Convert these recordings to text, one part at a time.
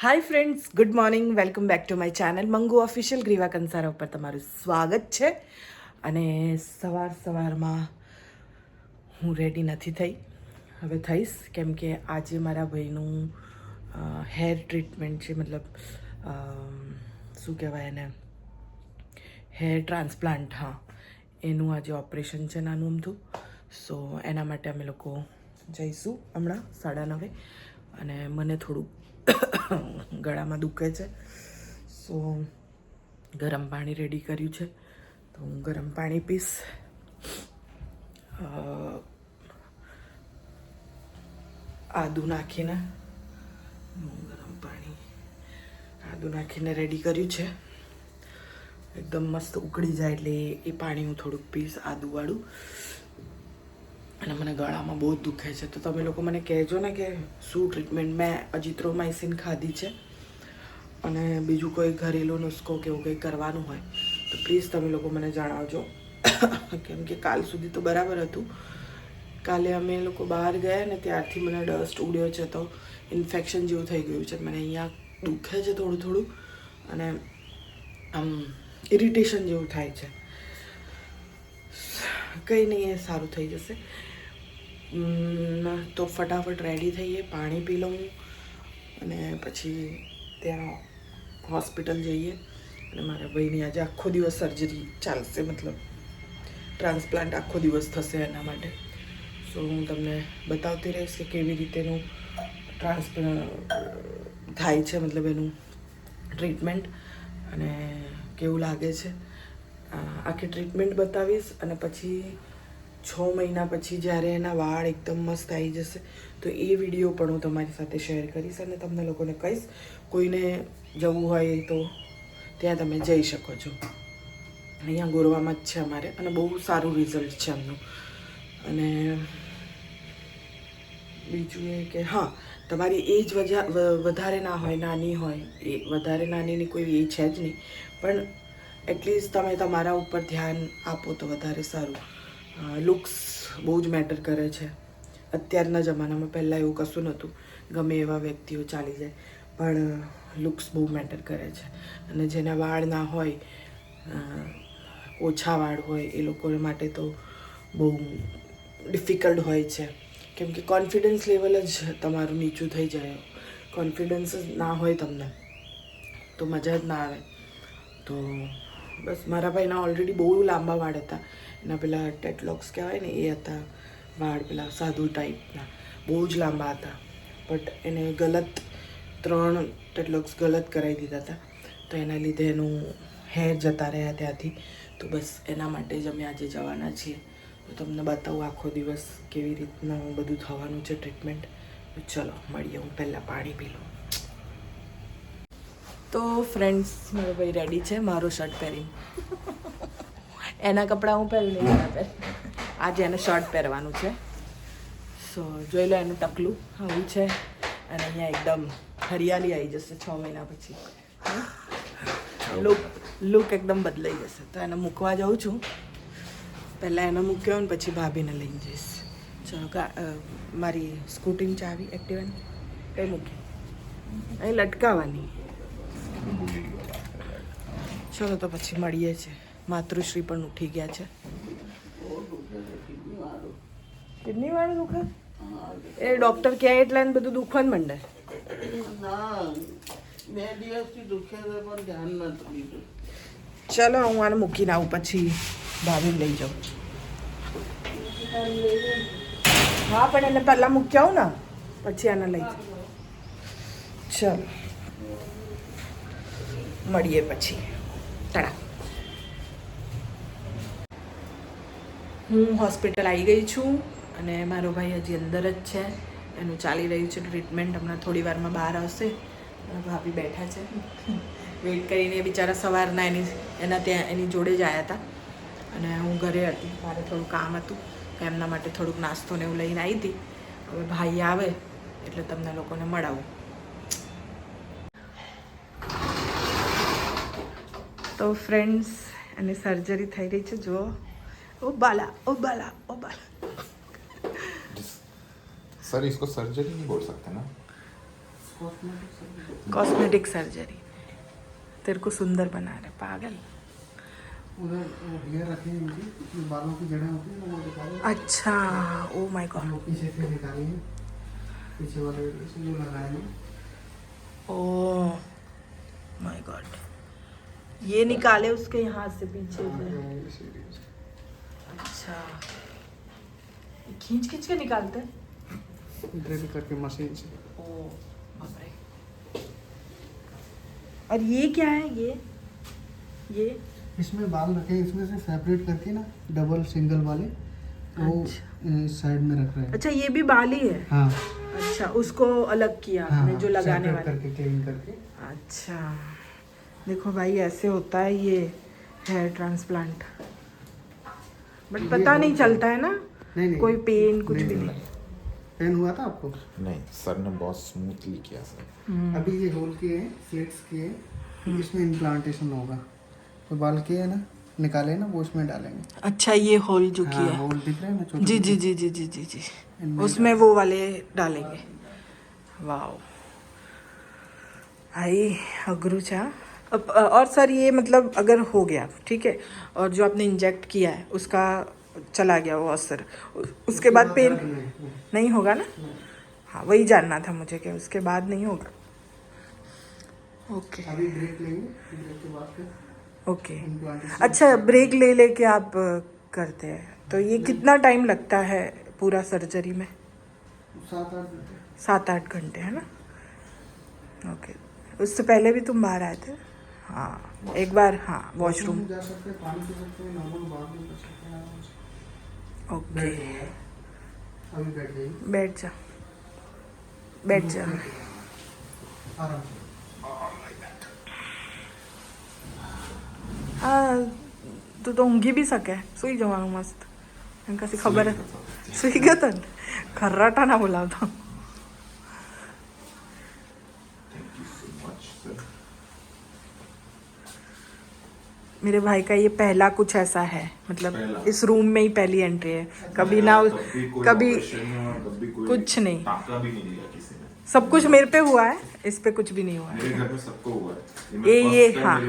Hi friends good morning welcome back to my channel Mangu official Griva Kansara ઉપર તમારું સ્વાગત છે. અને સવાર સવારમાં હું રેડી નથી થઈ. હવે થઈશ, કેમ કે આજે મારા ભાઈનું હેર ટ્રીટમેન્ટ છે, મતલબ શું કહેવાય એને? હેર ટ્રાન્સપ્લાન્ટ હા. એનું આજે ઓપરેશન છે નાનું અમથું. સો એના માટે અમે લોકો જઈશું હમણાં, સાડા નવે. અને મને થોડું ગળામાં દુખે છે. સો ગરમ પાણી રેડી કર્યું છે. તો હું ગરમ પાણી પીશ. આદુ નાખીને ગરમ પાણી આદુ નાખીને રેડી કર્યું છે. એકદમ મસ્ત ઉકળી જાય એટલે એ પાણી હું થોડુંક પીશ, આદુવાળું. અને મને ગળામાં બહુ દુખે છે. તો તમે લોકો મને કહેજો ને કે શું ટ્રીટમેન્ટ મેં અજિત્રોમાઇસિન ખાધી છે અને બીજું કોઈ ઘરેલું નુસ્ખો કે એવું કંઈ કરવાનું હોય તો પ્લીઝ તમે લોકો મને જણાવજો. કેમ કે કાલ સુધી તો બરાબર હતું. કાલે અમે લોકો બહાર ગયા ને ત્યારથી મને ડસ્ટ ઉડ્યો છે તો ઇન્ફેક્શન જેવું થઈ ગયું છે. મને અહીંયા દુખે છે થોડું થોડું અને, આમ ઇરિટેશન જેવું થાય છે. કંઈ નહીં, એ સારું થઈ જશે. તો ફટાફટ રેડી થઈએ, પાણી પી લઉં. અને પછી ત્યાં હોસ્પિટલ જઈએ. અને મારા ભાઈની આજે આખો દિવસ સર્જરી ચાલશે, મતલબ ટ્રાન્સપ્લાન્ટ આખો દિવસ થશે એના માટે. સો હું તમને બતાવતી રહીશ કે કેવી રીતેનું ટ્રાન્સપ્લાન્ટ થાય છે, મતલબ એનું ટ્રીટમેન્ટ અને કેવું લાગે છે. આખી ટ્રીટમેન્ટ બતાવીશ અને પછી છ મહિના પછી જ્યારે એના વાળ એકદમ મસ્ત આવી જશે, તો એ વીડિયો પણ હું તમારી સાથે શેર કરીશ અને તમને લોકોને કહીશ, કોઈને જવું હોય તો ત્યાં તમે જઈ શકો છો. અહીંયા ગોરવામાં જ છે અમારે અને બહુ સારું રિઝલ્ટ છે એમનું. અને બીજું એ કે હા, તમારી એજ વધારે ના હોય, નાની હોય, એ વધારે નાનીની કોઈ એ છે જ નહીં. પણ એટલીસ્ટ તમે તમારા ઉપર ધ્યાન આપો તો વધારે સારું. લુક્સ બહુ જ મેટર કરે છે. અત્યારના જમાનામાં પહેલાં એવું કશું નહોતું. ગમે એવા વ્યક્તિઓ ચાલી જાય, પણ લુક્સ બહુ મેટર કરે છે. અને જેના વાળ ના હોય ઓછા વાળ હોય, એ લોકો માટે તો બહુ ડિફિકલ્ટ હોય છે. કેમ કે કોન્ફિડન્સ લેવલ જ તમારું નીચું થઈ જાય. કોન્ફિડન્સ જ ના હોય તમને, તો મજા જ ના આવે. તો, બસ મારા ભાઈના ઓલરેડી બહુ લાંબા વાળ હતા. એના પેલા ટેટલોક્સ કહેવાય ને, એ હતા વાળ પેલા સાધુ ટાઈપના બહુ જ લાંબા હતા. બટ એને ગલત ત્રણ ટેટલોક્સ ગલત કરાવી દીધા હતા. તો એના લીધે એનું હેર જતા રહ્યા ત્યાંથી. તો બસ એના માટે જ અમે આજે જવાના છીએ. તો તમને બતાવું આખો દિવસ કેવી રીતના બધું થવાનું છે ટ્રીટમેન્ટ ચલો, મળીએ હું પહેલાં પાણી પી લઉં. તો ફ્રેન્ડ્સ મારો ભાઈ રેડી છે, મારો શર્ટ પહેરી એના કપડાં હું પહેરી લઈ એના પહેર. આજે એને શર્ટ પહેરવાનું છે. સો જોઈ લો એનું ટકલું. આવું છે. અને અહીંયા એકદમ હરિયાળી આવી જશે છ મહિના પછી. લુક લુક એકદમ બદલાઈ જશે. તો એને મૂકવા જાઉં છું. પહેલાં એને મૂક્યો ને પછી ભાભીને લઈને જઈશ. ચલો મારી સ્કૂટીની ચાવી એક્ટિવાની કઈ મૂકી. અહીં લટકાવવાની. ચલો તો પછી મળીએ છીએ. માતૃશ્રી પણ ઉઠી ગયા છે. કિડની વાળું દુખે? એ ડોક્ટર કહે એટલે એને બધું દુખવાનું માંડે. બે દિવસથી દુખે પણ ધ્યાન નથી ચલો હું આને મૂકીને આવું પછી ભાવી લઈ જાઉં. હા પણ એને પહેલાં મૂકી આવું ને પછી આને લઈ જાઉં. ચલો. મળીએ પછી. તડા. હું હોસ્પિટલ આવી ગઈ છું અને મારો ભાઈ હજી અંદર જ છે. એનું ચાલી રહ્યું છે ટ્રીટમેન્ટ. હમણાં થોડી વારમાં બહાર આવશે. ભાભી બેઠા છે. વેઇટ કરીને બિચારા સવારના એની, એના ત્યાં, એની જોડે જ આવ્યા હતા અને હું ઘરે હતી. મારે થોડું કામ હતું. એમના માટે થોડુંક નાસ્તો ને એવું લઈને આવી હતી હવે ભાઈ આવે એટલે તમને લોકોને મળાવું. તો ફ્રેન્ડ્સ એની સર્જરી થઈ રહી છે. જુઓ. ओबाला ओबाला ओबाला सर इसको सर्जरी नहीं बोल सकते ना? कॉस्मेटिक सर्जरी तेरे को सुंदर बना रहे पागल। उधर रखे हैं इनके बालों की जड़ें होती हैं वो दिखा अच्छा ओ माय गॉड पीछे से निकाली पीछे वाले जो लगाए ओ माय गॉड ये निकाले उसके यहाँ से पीछे से। हाँ, अच्छा। खींच खींच के निकालते हैं। ड्रिल करके मशीन से। ओ बाप रे। और ये क्या है? ये? ये? इसमें बाल रखे इसमें से सेपरेट करके ना डबल सिंगल वाले वो अच्छा। साइड में रख रहे हैं। अच्छा ये भी बाल ही है? हाँ। अच्छा उसको अलग किया हाँ आपने जो लगाने वाले। करके क्लीन करके। अच्छा। देखो भाई ऐसे होता है ये हेयर ट्रांसप्लांट बट पता नहीं चलता है ना? नहीं नहीं। कोई पेन कुछ नहीं, भी नहीं। पेन हुआ था आपको? नहीं सर ने बहुत स्मूथली किया सर। हम्म, अभी ये होल किए हैं स्लिट्स किए इसमें इम्प्लांटेशन होगा। तो बाल किए हैं ना निकाले ना वो इसमें डालेंगे। अच्छा ये होल जो हाँ, किया है। होल दिख रहे हैं ना छोटे जी जी जी जी जी जी। जी उसमें वो वाले डालेंगे। वाओ। भाई अगरूचा और सर ये मतलब अगर हो गया ठीक है और जो आपने इंजेक्ट किया है उसका चला गया वो असर उसके बाद पेन नहीं, नहीं, होगा ना? नहीं। हाँ वही जानना था मुझे कि उसके बाद नहीं होगा। ओके। अभी ब्रेक लेंगे ब्रेक के बाद ओके। अच्छा ब्रेक ले लेके आप करते हैं। तो ये कितना टाइम लगता है पूरा सर्जरी में? सात आठ सात आठ घंटे है ना? ओके। उससे पहले भी तुम बाहर आए थे? हाँ एक बार हाँ वॉशरूम में जा सकते हैं पानी पी सकते हैं नॉर्मल बात भी कर सकते हैं आराम से ओके बैठ जाइए अभी बैठ जाइए बैठ जा बैठ जा आराम से હા તું તો ઊંઘી બી શકે સુઈ જવાનું મસ્ત એમ કશી ખબર જ સુઈ ગયો તો ને ખર્રાટા ના બોલાવતો मेरे भाई का ये पहला कुछ ऐसा है। मतलब इस रूम में ही पहली एंट्री है। कभी ना कभी कभी कुछ नहीं। नहीं दिया किसी ने। सब कुछ मेरे पे हुआ है। इस पे कुछ भी नहीं हुआ है। मेरे घर में सबको हुआ है। ये- ये, हाँ।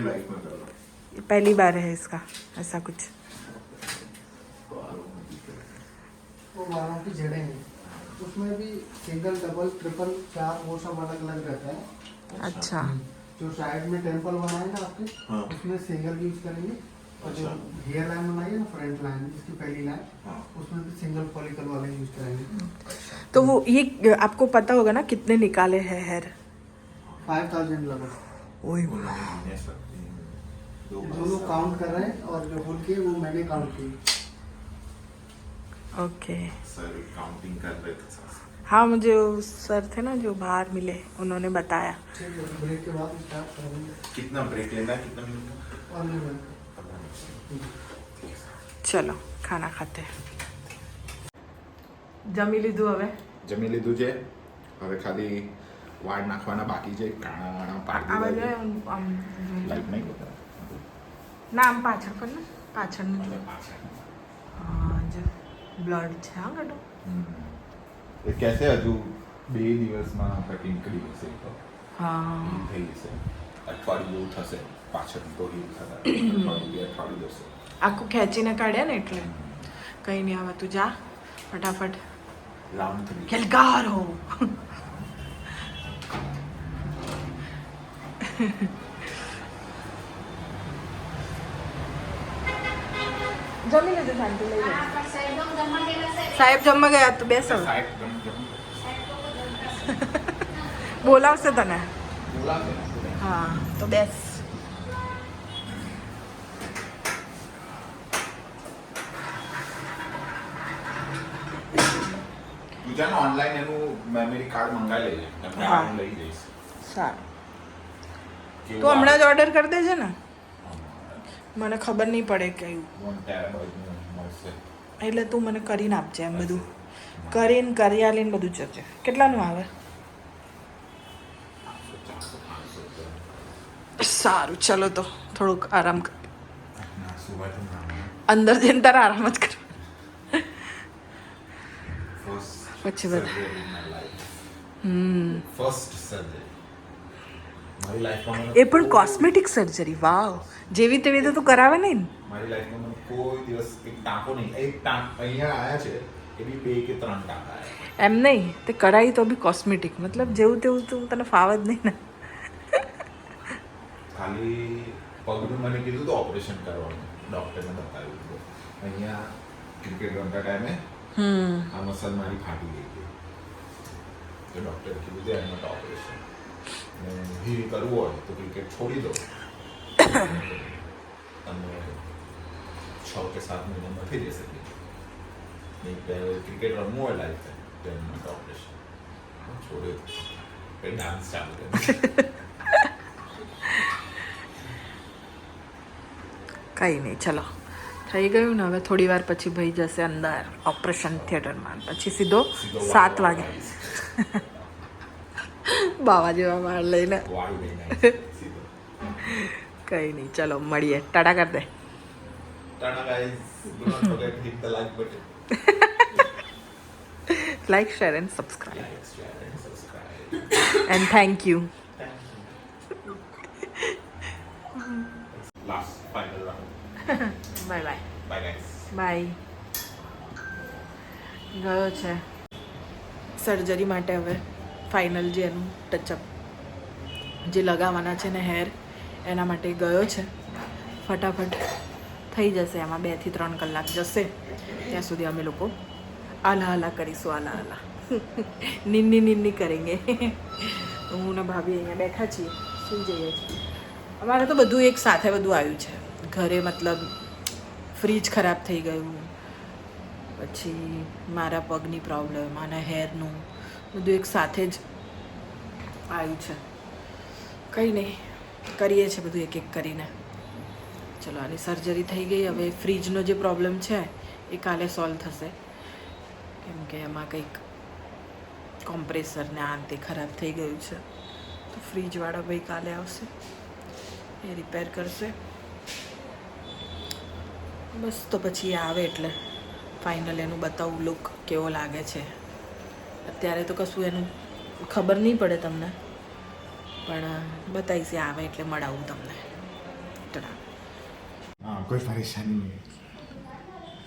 पहली बार है इसका ऐसा कुछ। की जड़ें हैं। उसमें भी सिंगल डबल ट्रिपल चार वो सब अलग अलग रहता है। अच्छा। जो साइड में टेंपल बनाए ना आपके हाँ। उसमें सिंगल यूज़ करेंगे और जो अच्छा। हेयर लाइन बनाई है ना फ्रंट लाइन इसकी पहली लाइन हाँ। उसमें भी सिंगल फॉलिकल वाले यूज़ करेंगे तो वो ये आपको पता होगा ना कितने निकाले हैं हेयर फाइव थाउज़ेंड लगभग ओए उन्होंने महीने जो लोग काउंट कर रहे हैं और जो बोल के वो मैंने काउंट किए ओके सर काउंटिंग कर रहे थे साथ साथ। हाँ मुझे वो सर थे ना जो बाहर मिले उन्होंने बताया ठीक है ब्रेक के बाद स्टार्ट करेंगे कितना ब्रेक लेना है कितना मिनट और नहीं बनता ચલો ખાના ખાતે જમી લીધું હવે જમી લીધું છે હવે ખાલી વાળ નાખવાના બાકી છે કાણા વાણા આ પાડી બાજુ દીધા આમ આમ છે. લાઈટ નહીં બતાવે. ના આમ પાછળ પર ને પાછળનું જો હા જો બ્લડ છે હા ગડો એ કહેશે હજુ બે દિવસમાં કંઈક કરી એ તો. હા. થઈ જશે. અઠવાડિયું થશે પાછળ તો હીલ થતા. અઠવાડિયું અઠવાડિયું જશે. આખું ખેંચીને કાઢ્યા ને એટલે? કંઈ નહીં આવે તું જા ફટાફટ. રાઉન્ડ થઈ ખેલકાર હો જમી લેજો શાંતિ લઈ સાહેબ જમવા ગયા તો બેસો. બોલાવશે તને. હા તો બેસ. તું ઓનલાઈન એનું મેમરી કાર્ડ મંગાવી લેજે એટલે લઈ જઈશ. સારું. તું હમણાં જ ઓર્ડર કરી દેજે ને. મને ખબર નહીં પડે કયું. એટલે તું મને કરીને આપજે એમ બધું. કરીને કરી આલીને બધું જજે કેટલાનું આવે? સારું ચલો તો થોડુંક આરામ કર. અંદર જઈને તારે આરામ જ કર. પછી બધા. હમ. ફર્સ્ટ સર્જરી મારી લાઈફમાં એ પણ કોસ્મેટિક સર્જરી વાવ જેવી તેવી તો તું કરાવે નહીં મારી લાઈફમાં મને કોઈ દિવસ એક ટાંકો નહીં એક ટાંક અહીંયા આવ્યા છે એ બી બે કે ત્રણ ટાંકા આવ્યા એમ નહીં તે કરાઈ તો બી કોસ્મેટિક મતલબ જેવું તેવું તું તને ફાવે જ નહીં ને? ખાલી પગનું મને કીધું તો ઓપરેશન કરવાનું ડૉક્ટરને બતાવ્યું હતું. અહીંયા ક્રિકેટ રમતા ટાઈમે હમ. આ મસલ મારી ફાટી ગઈ હતી. તો ડૉક્ટરે કીધું છે એમાં ઓપરેશન હીલ કરવું હોય તો ક્રિકેટ છોડી દો તમે છ કે સાત મહિનામાં થઈ જશે નહીં ક્રિકેટ રમવું હોય લાઈફ તો ઓપરેશન છોડ્યો પછી ડાન્સ ચાલુ કર્યો કંઈ નહીં ચલો થઈ ગયું ને હવે થોડી વાર પછી ભાઈ જશે અંદર ઓપરેશન થિયેટરમાં પછી સીધો સાત વાગે બાવા જેવા વાળ લઈને કંઈ નહીં ચલો મળીએ ટાટા કર દે like share and subscribe. And thank you Last final round. બાય બાય Bye guys. બાય ગયો છે સર્જરી માટે હવે ફાઇનલ જે એનું ટચઅપ જે લગાવવાના છે ને હેર એના માટે ગયો છે. ફટાફટ થઈ જશે એમાં બેથી ત્રણ કલાક જશે. ત્યાં સુધી અમે લોકો આલા આલા કરીશું, આલા આલા. નિન્ની નિન્ની કરેંગે હું ને ભાભી અહીંયા બેઠા છીએ, સુઈ જઈએ છીએ. અમારે તો બધું એક સાથે બધું આવ્યું છે. ઘરે મતલબ ફ્રીજ ખરાબ થઈ ગયું. પછી મારા પગની પ્રોબ્લેમ અને હેરનું બધું એક સાથે જ આવ્યું છે. કંઈ નહીં, કરીએ છીએ બધું એક એક કરીને. ચલો, આની સર્જરી થઈ ગઈ. હવે ફ્રીજનો જે પ્રોબ્લેમ છે, એ કાલે સોલ્વ થશે. કેમ કે એમાં કંઈક કોમ્પ્રેસર ને આ તે ખરાબ થઈ ગયું છે. તો ફ્રીજવાળા ભાઈ કાલે આવશે, એ રિપેર કરશે. બસ તો પછી આવે એટલે. ફાઇનલ એનું બતાવું લુક કેવો લાગે છે. અત્યારે તો કશું એનું ખબર નહીં પડે તમને. પણ બતાવીશ આવે એટલે મળાવું તમને. કોઈ પરેશાની નહીં.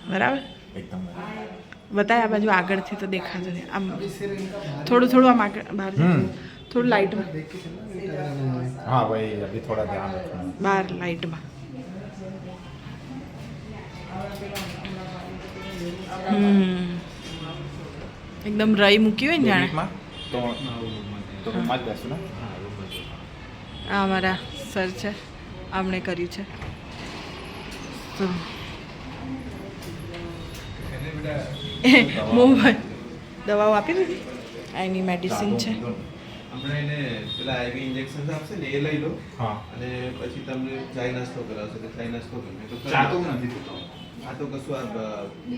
બરાબર? એકદમ બતાય આ બાજુ આગળથી તો દેખાજો નહીં. આમ થોડું થોડું આમ આગળ બહાર થોડું લાઇટમાં હા ભાઈ અભી થોડા ધ્યાન બહાર લાઇટમાં હમ. એકદમ રહી મૂકી હોય ને જાણે. તો તો રૂમમાં જ બેસું ને? આ અમારા સર છે. આમણે કર્યું છે. તો મોબાઈલ દવાઓ આપી દીધી? એની મેડિસિન છે. આપણે એને પેલા આઈવી ઇન્જેક્શન આપશે ને એ લઈ લો. હા. અને પછી તમને કરાવશે. તો ચાય નાસ્તો કરો તો કરી તો નાખો. નથી આ તો કશું આ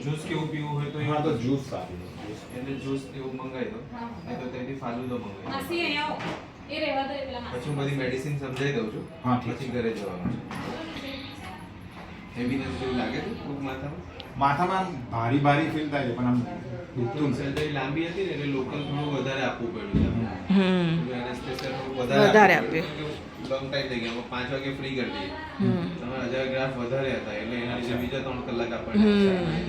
જ્યુસ કેવું પીવું હોય તો હા તો જ્યુસ સારું એટલે એને જ્યુસ કેવું મંગાવી દો. નહીં તો તેની ફાલુદો મંગાવી માસી અહીંયા આવો. એ રહેવા દો પેલા પછી હું બધી મેડિસિન સમજાવી દઉં છું. હા, પછી ઘરે જવાનું છે. હેવીનેસ જેવું લાગે છે ખૂબ માથામાં? માથામાં ભારી ભારી ફીલ થાય છે પણ આમ દુખતું સર્જરી લાંબી હતી ને એટલે લોકલ થોડું વધારે આપવું પડ્યું હમ. Anesthesia થોડું વધારે આપવું પડ્યું. લોંગ ટાઈમ થઈ ગયા. પાંચ વાગે ફ્રી કરી દઈએ. તમારા હજાર ગ્રાફ વધારે હતા એટલે એના લીધે બીજા ત્રણ કલાક આપણને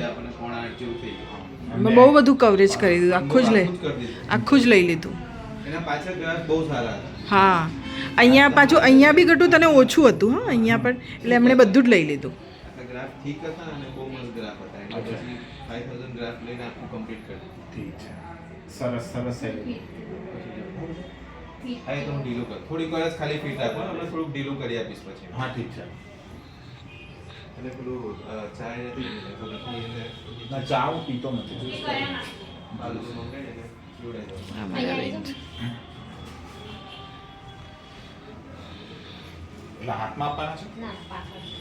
આપણને પોણા આઠ જેવું થઈ ગયું. મેં બહુ બધું કવરેજ કરી દીધું આખું જ લઈ આખું જ લઈ લીધું. એના પાછળ ગ્રાફ બહુ સારા હતા. હા. અહીંયા પાછું અહીંયા બી ઘટું તને ઓછું હતું હા. અહીંયા પણ એટલે એમણે બધું જ લઈ લીધું. ગ્રાફ ઠીક હતા અને બહુ મસ્ત ગ્રાફ હતા. એટલે પછી ફાઈવ થાઉઝન્ડ ગ્રાફ લઈને આખું કમ્પ્લીટ કરી દીધું. ઠીક છે. સરસ સરસ છે હા એ તો હું ઢીલું કરું. થોડીક વાર જ ખાલી ફીટ રાખો હમણાં થોડુંક ઢીલું કરી આપીશ પછી. હા ઠીક છે. અને પેલું ચા નથી ના? ચા હું પીતો નથી. એ ના. એટલે હાથમાં આપવાના છે?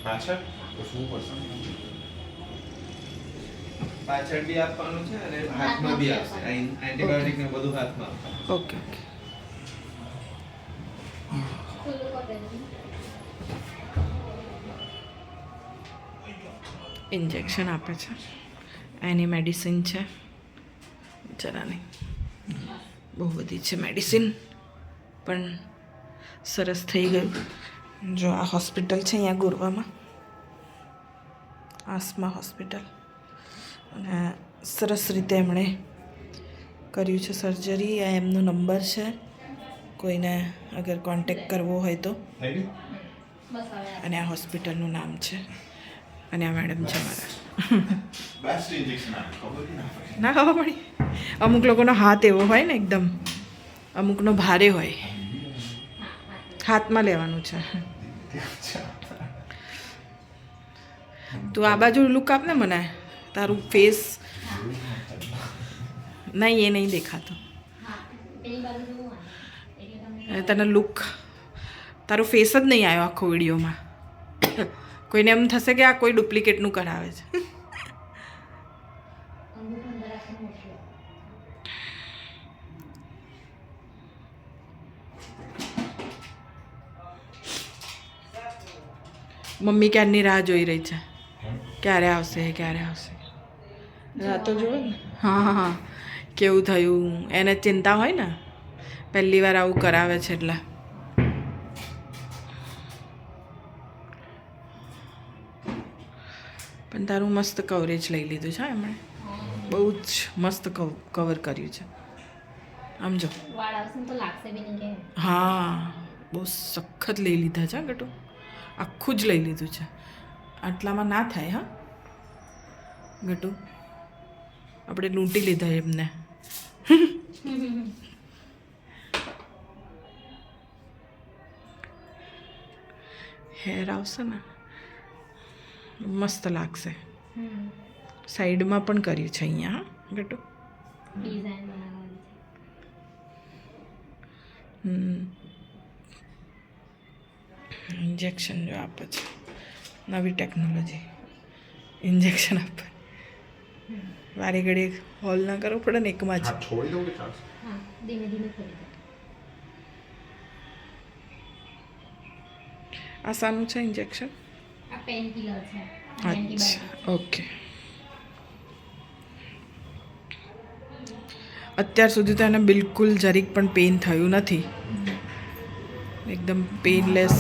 પાછળ. તો શું પડશે પાછળ બી આપવાનું છે અને હાથમાં બી આપશે. આ એન્ટીબાયોટિક ને બધું હાથમાં ઓકે ઓકે. ઇન્જેક્શન આપે છે. એની મેડિસિન છે. બિચારાની. બહુ બધી છે મેડિસિન પણ સરસ થઈ ગયું. જો આ હોસ્પિટલ છે અહીંયા ગોરવામાં. આસમા હોસ્પિટલ અને સરસ રીતે એમણે કર્યું છે સર્જરી આ એમનો નંબર છે. કોઈને અગર કોન્ટેક કરવો હોય તો. અને આ હોસ્પિટલનું નામ છે. અને આ મેડમ છે મારા. ના ખબર પડી. અમુક લોકોનો હાથ એવો હોય ને એકદમ. અમુકનો ભારે હોય. હાથમાં લેવાનું છે. તું આ બાજુ લુક આપને મને. તારું ફેસ નહીં એ નહીં દેખાતો. તને લુક તારો ફેસ જ નહીં આવ્યો આખો વિડીયોમાં. કોઈને એમ થશે કે આ કોઈ ડુપ્લિકેટનું કરાવે છે. મમ્મી ક્યારની રાહ જોઈ રહી છે? ક્યારે આવશે ક્યારે આવશે? રાતો જુઓ ને? હા હા. કેવું થયું? એને ચિંતા હોય ને? પહેલી વાર આવું કરાવે છે એટલે. પણ તારું મસ્ત કવરેજ લઈ લીધું છે એમણે? બહુ જ મસ્ત કવર કર્યું છે. આમ જો. હા બહુ સખત લઈ લીધા છે ગટુ. આખું જ લઈ લીધું છે. આટલામાં ના થાય હા. ગટુ આપણે લૂંટી લીધા એમને. હેર આવશે ને મસ્ત લાગશે સાઈડમાં પણ કર્યું છે અહીંયા હા ગટુ ઇન્જેક્શન જો આપે છે નવી ટેકનોલોજી ઇન્જેક્શન આપે વારે ઘડી હોલ ના કરવો પડે ને એકમાં જ છોડી દઉં કે ચાલશે હા ધીમે ધીમે આ શાનું છે. ઇન્જેક્શન અચ્છા ઓકે અત્યાર સુધી તો એને બિલકુલ જરીક પણ પેઇન થયું નથી. એકદમ પેનલેસ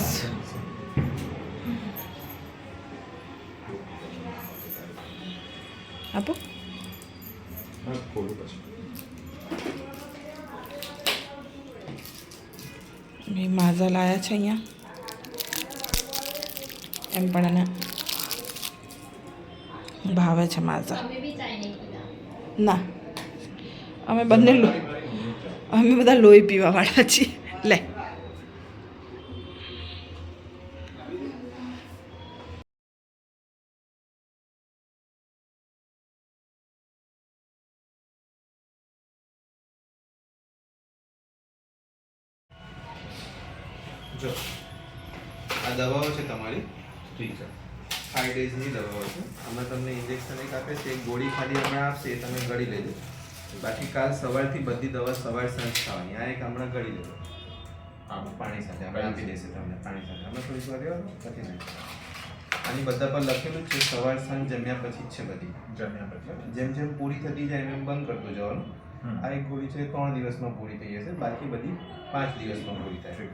આપો. એ માઝા લાયા છે અહીંયા. એમ પણ એને ભાવે છે માઝા ના. અમે બંને લો અમે બધા લોહી પીવા વાળા છીએ. લે. ડેઝની દવાઓ છે. આમાં તમને ઇન્જેક્શન એક આપે છે એક ગોળી ખાલી હમણાં આપશે એ તમે ગળી લેજો. બાકી કાલ સવારથી બધી દવા સવાર સાંજ ખાવાની આ એક હમણાં ગળી લેજો. પાણી સાથે આપણે આપી દેશે તમને પાણી સાથે. હમણાં થોડીક વાર રહેવાનું પછી નહીં. આની બધા પર લખેલું છે સવાર સાંજ જમ્યા પછી જ છે બધી. જમ્યા પછી જેમ જેમ પૂરી થતી જાય એમ બંધ કરતું જવાનું. આ એક ગોળી છે ત્રણ દિવસમાં પૂરી થઈ જશે બાકી બધી પાંચ દિવસમાં પૂરી થાય.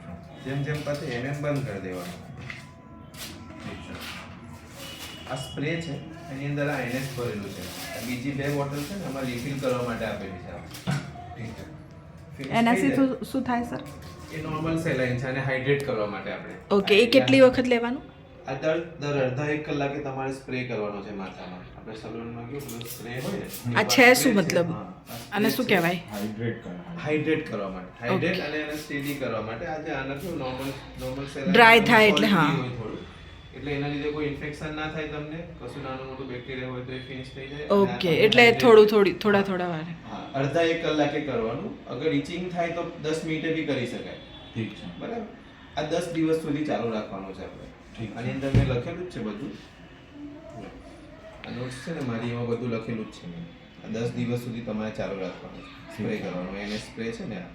જેમ જેમ પતે એમ એમ બંધ કરી દેવાનું. આ સ્પ્રે છે એની અંદર આ એનએસ ભરેલું છે. બીજી બે બોટલ છે ને એમાં રિફિલ કરવા માટે આપેલી છે એનાથી શું થાય સર? એ નોર્મલ સેલાઈન છે અને હાઇડ્રેટ કરવા માટે આપણે. ઓકે એ કેટલી વખત લેવાનું? આ દર દર અડધા એક કલાકે તમારે સ્પ્રે કરવાનો છે માથામાં. આપણે સલૂનમાં કેવું સ્પ્રે હોય ને આ છે શું મતલબ? અને શું કહેવાય? હાઇડ્રેટ કરવા હાઇડ્રેટ કરવા માટે. હાઇડ્રેટ અને એને સ્ટેડી કરવા માટે. આજે આને કેવું નોર્મલ નોર્મલ સેલાઈન ડ્રાય થાય એટલે હા. એટલે એના લીધે કોઈ ઇન્ફેક્શન ના થાય તમને? કશું નાનું મોટું બેક્ટેરિયા હોય તો એ ફિનિશ થઈ જાય ઓકે એટલે થોડું થોડી થોડા થોડા વાર. હા અડધા એક કલાકે કરવાનું. અગર ઇચિંગ થાય તો દસ મિનિટે બી કરી શકાય. ઠીક છે. બરાબર? આ દસ દિવસ સુધી ચાલુ રાખવાનું છે આપણે. આની અંદર મેં લખેલું જ છે બધું. આ નોટ્સ છે ને મારી એમાં બધું લખેલું જ છે મેં. આ દસ દિવસ સુધી તમારે ચાલુ રાખવાનું છે. સ્પ્રે કરવાનું. એને સ્પ્રે છે ને આ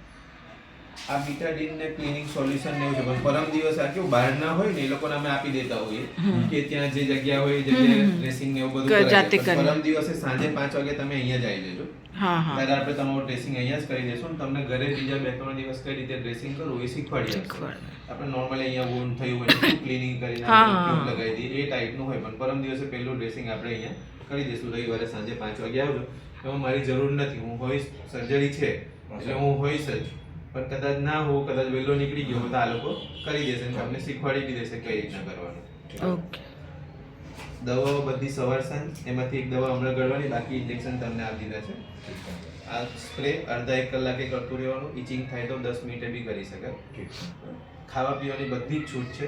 આ બીટાડીન ને ક્લિનિક સોલ્યુશન ને એવું છે. પણ પરમ દિવસ આ કેવું બહાર ના હોય ને એ લોકોને અમે આપી દેતા હોઈએ. કે ત્યાં જે જગ્યા હોય જગ્યાએ ડ્રેસિંગ ને એવું બધું જાતે પરમ દિવસે સાંજે પાંચ વાગે તમે અહીંયા જ આવી જજો. હા હા. ત્યારે આપણે તમારું ડ્રેસિંગ અહીંયા જ કરી દેશું ને તમને ઘરે બીજા બે ત્રણ દિવસ કઈ રીતે ડ્રેસિંગ કરવું એ શીખવાડી. આપણે નોર્મલી અહીંયા વોન થયું હોય ક્લિનિંગ કરીને લગાવી દઈએ. એ ટાઈપનું હોય પણ પરમ દિવસે પહેલું ડ્રેસિંગ આપણે અહીંયા કરી દઈશું રવિવારે સાંજે પાંચ વાગે આવજો. એમાં મારી જરૂર નથી. હું હોઈશ સર્જરી છે એટલે હું હોઈશ જ. પણ કદાચ ના હોવું કદાચ વહેલો નીકળી ગયો તો આ લોકો કરી દેશે અને તમને શીખવાડી બી દેશે કઈ રીતના કરવાનું. ઓકે. દવાઓ બધી સવાર સાંજ એમાંથી એક દવા હમણાં ગળવાની બાકી ઇન્જેક્શન તમને આપી દીધા છે. આ સ્પ્રે અડધા એક કલાકે કરતું રહેવાનું ઇચિંગ થાય તો દસ મિનિટે બી કરી શકાય ખાવા પીવાની બધી જ છૂટ છે.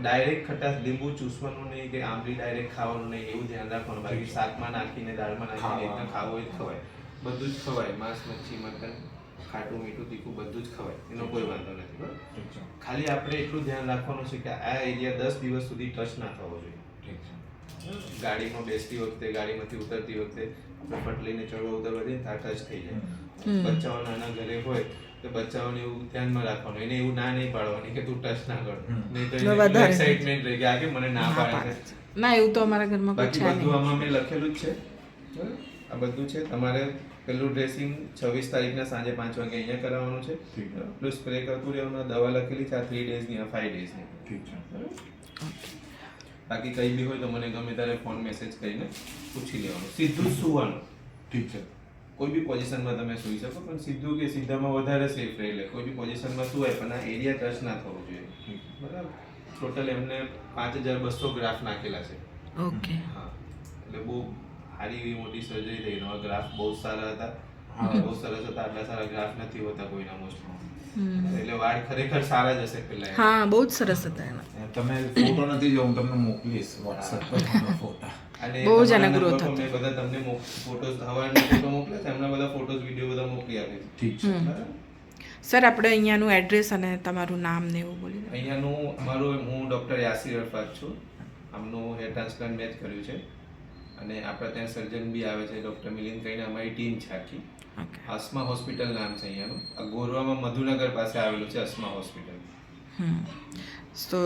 ડાયરેક્ટ ખટાશ લીંબુ ચૂસવાનું નહીં કે આંબલી ડાયરેક્ટ ખાવાનું નહીં એવું ધ્યાન રાખવાનું. બાકી શાકમાં નાખીને દાળમાં નાખીને ખાવું હોય ખવાય. બધું જ ખવાય. માંસ મચ્છી મટન. ખાટું મીઠું તીખું બધું જ ખવાય. એનો કોઈ વાંધો નથી બરાબર? ખાલી આપણે એટલું ધ્યાન રાખવાનું છે કે આ એરિયા દસ દિવસ સુધી ટચ ના થવો જોઈએ. ગાડીમાં બેસતી વખતે ગાડીમાંથી ઉતરતી વખતે આપણે ફટ લઈને ચડવા ઉતરવા જઈએ ત્યાં ટચ થઈ જાય. બચ્ચાઓ નાના ઘરે હોય તો બચ્ચાઓને એવું ધ્યાનમાં રાખવાનું. એને એવું ના નહીં પાડવાની કે તું ટચ ના કર. નહીં તો એક્સાઇટમેન્ટ રહી ગયા કે મને ના પાડે. ના એવું તો અમારા ઘરમાં બાકી બધું આમાં મેં લખેલું જ છે. આ બધું છે તમારે પેલું ડ્રેસિંગ છવ્વીસ તારીખના સાંજે પાંચ વાગે અહીંયા કરાવવાનું છે. ઠીક છે. પ્લસ સ્પ્રે કરતું રહેવાનું દવા લખેલી છે આ થ્રી ડેઝની આ ફાઈવ ડેઝની ઠીક છે. બાકી કંઈ બી હોય તો મને ગમે ત્યારે ફોન મેસેજ કરીને પૂછી લેવાનું. સીધું જ સુવાનું. ઠીક છે. કોઈ બી પોઝિશનમાં તમે સૂઈ શકો પણ સીધું કે સીધામાં વધારે સેફ રહે એટલે કોઈ બી પોઝિશનમાં સુવાય પણ આ એરિયા ટચ ના થવો જોઈએ. બરાબર? ટોટલ એમને પાંચ હજાર બસો ગ્રાફ નાખેલા છે. ઓકે હા. એટલે બહુ સારી એવી મોટી સર્જરી થઈ. એનો ગ્રાફ બહુ સારા હતા. હા. બહુ સરસ હતા. આટલા સારા ગ્રાફ નથી હોતા કોઈના મોસ્ટમાં એટલે વાળ ખરેખર સારા જ હશે પેલા હા બહુ જ સરસ હતા એના. તમે ફોટો નથી જો હું તમને મોકલીશ વોટ્સએપ પર ફોટા અને બહુ જ એના growth number મેં બધા તમને ફોટોસ હવાના ફોટો મોકલ્યા છે? એમના બધા ફોટોસ વીડિયો બધા મોકલી આપે ઠીક છે. બરાબર સર આપણે અહીંયાનું એડ્રેસ અને તમારું નામ ને એવું બોલી. અહીંયાનું અમારું હું ડૉક્ટર યાસિર અરફાત છું. આમનું હેર ટ્રાન્સપ્લાન્ટ મેં જ કર્યું છે. અને આપણા ત્યાં સર્જન બી આવે છે ડૉક્ટર મિલિંદ કહીને અમારી ટીમ છે આખી. અસ્મા હોસ્પિટલ નામ છે અહીંયાનું. આ ગોરવામાં મધુનગર પાસે આવેલું છે અસ્મા હોસ્પિટલ હમ. તો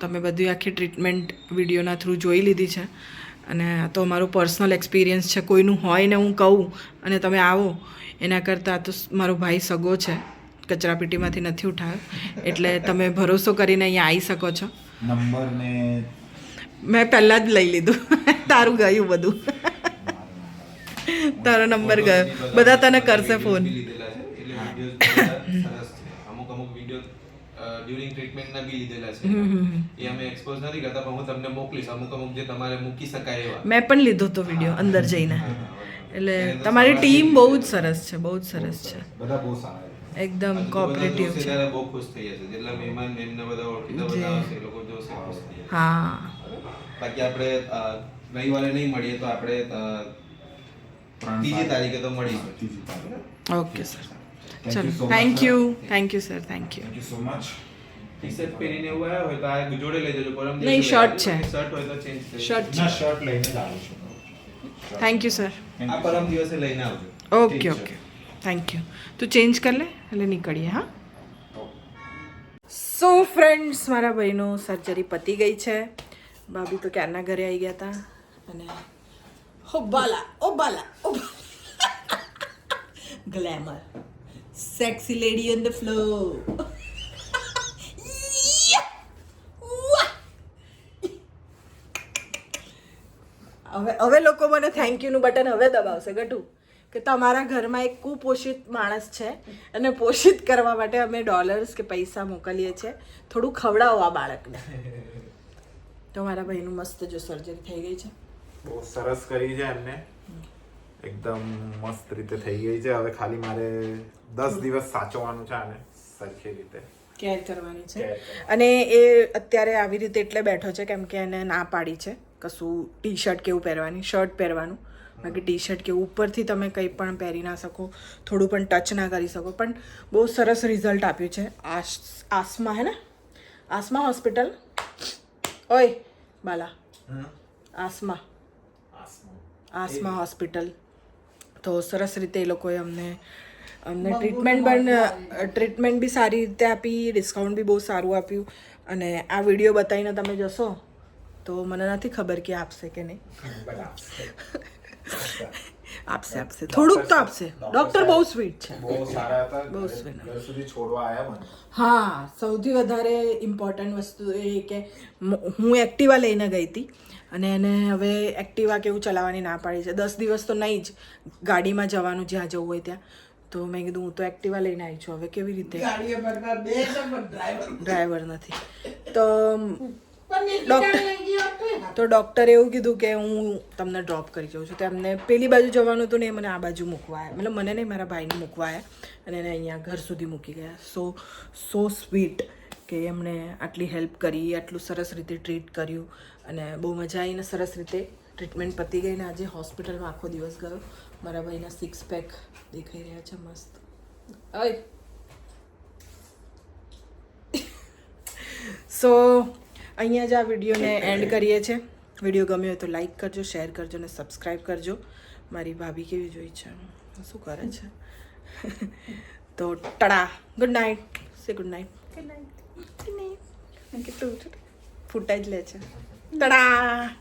તમે બધી આખી ટ્રીટમેન્ટ વિડીયોના થ્રુ જોઈ લીધી છે. અને આ તો મારું પર્સનલ એક્સપિરિયન્સ છે કોઈનું હોય ને હું કહું અને તમે આવો. એના કરતાં આ તો મારો ભાઈ સગો છે કચરાપેટીમાંથી નથી ઉઠાવ્યો એટલે તમે ભરોસો કરીને અહીંયા આવી શકો છો. નંબર ને મેં પહેલાં જ લઈ લીધું. તારું ગયું બધું. તારો નંબર ગયો. બધા તને કરશે ફોન. અમુક અમુક વીડિયો ડ્યુરિંગ ટ્રીટમેન્ટના બી લીધેલા છે. એ અમે એક્સપોઝ નથી કરતા પણ હું તમને મોકલીશ. અમુક અમુક જે તમારે મૂકી શકાય એવા. મેં પણ લીધો તો વીડિયો અંદર જઈને. એટલે તમારી ટીમ બહુ જ સરસ છે બહુ જ સરસ છે. બધા બહુ સારા એકદમ કોઓપરેટિવ છે. બહુ ખુશ થઈ જશે. જેટલા મહેમાન એમને બધા ઓળખીતા બધા હશે એ લોકો જોશે ખુશ થઈ જશે. હા. બાકી આપણે રવિવારે નહીં મળીએ તો આપણે ત્રીજી તારીખે તો મળીશું. Okay sir. ચલો thank you thank you sir thank you Thank you. so much. T પહેરીને એવું આવ્યા હોય તો આ જોડે લઈ જજો પરમ નહીં, લઈ છે. શર્ટ હોય તો ચેન્જ શર્ટ ના શર્ટ લઈને જ આવું છું. થેન્ક યુ સર આ પરમ દિવસે લઈને આવજો. ઓકે ઓકે થેન્ક યુ તું ચેન્જ કરી લે એટલે નીકળીએ હા? સો ફ્રેન્ડ્સ મારા ભાઈનું સર્જરી પતી ગઈ છે. ભાભી તો ક્યારના ઘરે આવી ગયા હતા અને હો બાલા, ઓ બાલા, ઓ glamour sexy lady on the flow હવે હવે લોકો મને થેન્ક યુનું બટન હવે દબાવશે ગટુ કે તમારા ઘરમાં એક કુપોષિત માણસ છે અને પોષિત કરવા માટે અમે ડોલર્સ કે પૈસા મોકલીએ છીએ. થોડું ખવડાવો આ બાળકને. તો મારા ભાઈનું મસ્ત જો સર્જરી થઈ ગઈ છે. બહુ સરસ કરી છે એમને. એકદમ મસ્ત રીતે થઈ ગઈ છે. હવે ખાલી મારે દસ દિવસ સાચવવાનું છે આને. સરખી રીતે. કેર કરવાની છે. અને એ અત્યારે આવી રીતે એટલે બેઠો છે કેમ કે એને ના પાડી છે. કશું ટી શર્ટ કેવું પહેરવાની શર્ટ પહેરવાનું. બાકી ટી શર્ટ કે ઉપરથી તમે કંઈ પણ પહેરી ના શકો થોડું પણ ટચ ના કરી શકો. પણ બહુ સરસ રિઝલ્ટ આપ્યું છે. આસ આસમા હે ને? આસમા હોસ્પિટલ ઓય બાલા. આસમા. આસમા. હોસ્પિટલ. તો સરસ રીતે એ લોકોએ અમને અમને ટ્રીટમેન્ટ પણ ટ્રીટમેન્ટ બી સારી રીતે આપી ડિસ્કાઉન્ટ બી બહુ સારું આપ્યું. અને આ વીડિયો બતાવીને તમે જશો તો મને નથી ખબર કે આપશે કે નહીં. આપશે આપશે. થોડુંક તો આપશે. ડૉક્ટર બહુ સ્વીટ છે. બહુ સારા હતા. બહુ સ્વીટ. ઘર સુધી છોડવા આવ્યા મને. હા સૌથી વધારે ઇમ્પોર્ટન્ટ વસ્તુ એ કે હું એક્ટિવા લઈને ગઈ હતી અને એને હવે એક્ટિવા કેવું ચલાવવાની ના પાડી છે. દસ દિવસ તો નહીં જ ગાડીમાં જવાનું જ્યાં જવું હોય ત્યાં. તો મેં કીધું હું તો એક્ટિવા લઈને આવી છું. હવે કેવી રીતે? ડ્રાઈવર નથી. તો ડૉક્ટર તો ડૉક્ટરે એવું કીધું કે હું તમને ડ્રોપ કરી જાઉં છું. તો એમને પેલી બાજુ જવાનું હતું ને એ મને આ બાજુ મૂકવા આવ્યા મતલબ મને નહીં મારા ભાઈને મૂકવા આવ્યા અને એને અહીંયા ઘર સુધી મૂકી ગયા. સો સો સ્વીટ કે એમણે આટલી હેલ્પ કરી આટલું સરસ રીતે ટ્રીટ કર્યું. અને બહુ મજા આવીને સરસ રીતે ટ્રીટમેન્ટ પતી ગઈને આજે હોસ્પિટલમાં આખો દિવસ ગયો. મારા ભાઈના સિક્સ પેક દેખાઈ રહ્યા છે મસ્ત. અય. સો અહીંયા જ આ વિડીયોને એન્ડ કરીએ. છીએ. વીડિયો ગમ્યો હોય તો લાઈક કરજો શેર કરજો અને સબસ્ક્રાઈબ કરજો. મારી ભાભી કેવી જોઈ છે? શું કરે છે? તો tada good night say good night good night good night કેટલું ફૂટાઈ જ લે છે. ટડા